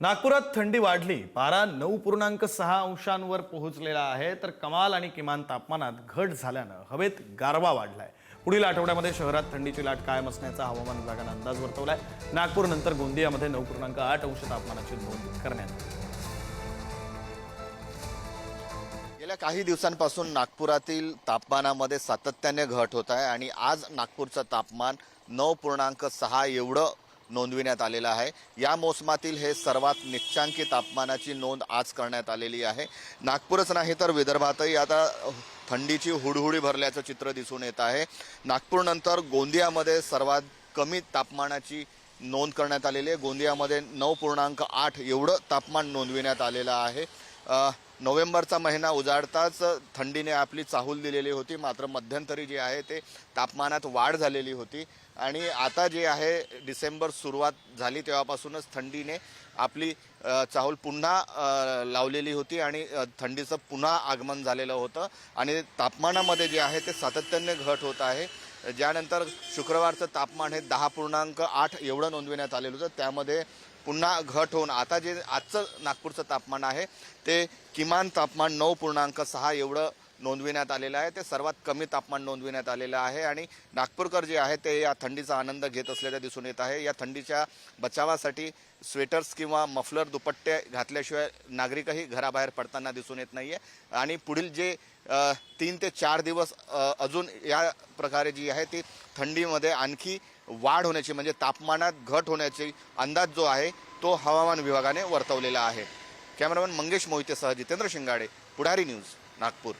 नागपुरात थंडी वाढली. पारा नऊ पूर्णांक सहा अंशांवर पोहोचलेला आहे. तर कमाल आणि किमान तापमानात घट झाल्यानं हवेत गारवा वाढलाय. पुढील आठवड्यामध्ये शहरात थंडीची लाट कायम असण्याचा हवामान विभागानं अंदाज वर्तवलाय. नागपूर नंतर गोंदियामध्ये नऊ पूर्णांक आठ अंश तापमानाची नोंद करण्यात आली. गेल्या काही दिवसांपासून नागपुरातील तापमानामध्ये सातत्याने घट होत आहे आणि आज नागपूरचं तापमान नऊ पूर्णांक सहा एवढं नोंदविण्यात आलेलं आहे. या मोसमातील हे सर्वात निच्चांकी तापमानाची नोंद आज करण्यात आलेली आहे. नागपूरच नाही तर विदर्भातही आता थंडीची हुडहुडी भरल्याचं चित्र दिसून येत आहे. नागपूरनंतर गोंदियामध्ये सर्वात कमी तापमानाची नोंद करण्यात आलेली आहे. गोंदियामध्ये नऊ पूर्णांक आठ एवढं तापमान नोंदविण्यात आलेलं आहे. नोव्हेंबरचा महिना उजाडताच थंडीने आपली चाहूल दिलेली होती. मात्र मध्यंतरी जे आहे ते तापमानात वाढ झालेली होती. आणि आता जे आहे डिसेंबर सुरुवात झाली तेव्हापासूनच थंडीने आपली चाहूल पुन्हा लावलेली होती आणि थंडीचं पुन्हा आगमन झालेलं होतं. आणि तापमानामध्ये जे आहे ते सातत्याने घट होत आहे. ज्यानंतर शुक्रवारचं तापमान हे दहा पूर्णांक आठ एवढं नोंदविण्यात आलेलं होतं. त्यामध्ये पुन्हा घट होऊन आता जे आजचं नागपूरचं तापमान आहे ते किमान तापमान नऊ पूर्णांक सहा एवढं नोंदविण्यात आलेलं आहे. ते सर्वात कमी तापमान नोंदविण्यात आलेलं आहे आणि नागपूरकर जे आहे ते या थंडीचा आनंद घेत असल्याचं दिसून येत आहे. या थंडीच्या बचावासाठी स्वेटर्स किंवा मफलर दुपट्टे घातल्याशिवाय नागरिकही घराबाहेर पडताना दिसून येत नाही आहे आणि पुढील जे तीन ते चार दिवस अजून या प्रकारे जी आहे ती थंडीमध्ये आणखी वाढ होण्याची म्हणजे तापमानात घट होण्याची अंदाज जो आहे तो हवामान विभागाने वर्तवलेला आहे. कॅमेरामॅन मंगेश मोहितेसह जितेंद्र शिंगाडे पुढारी न्यूज. नागपूर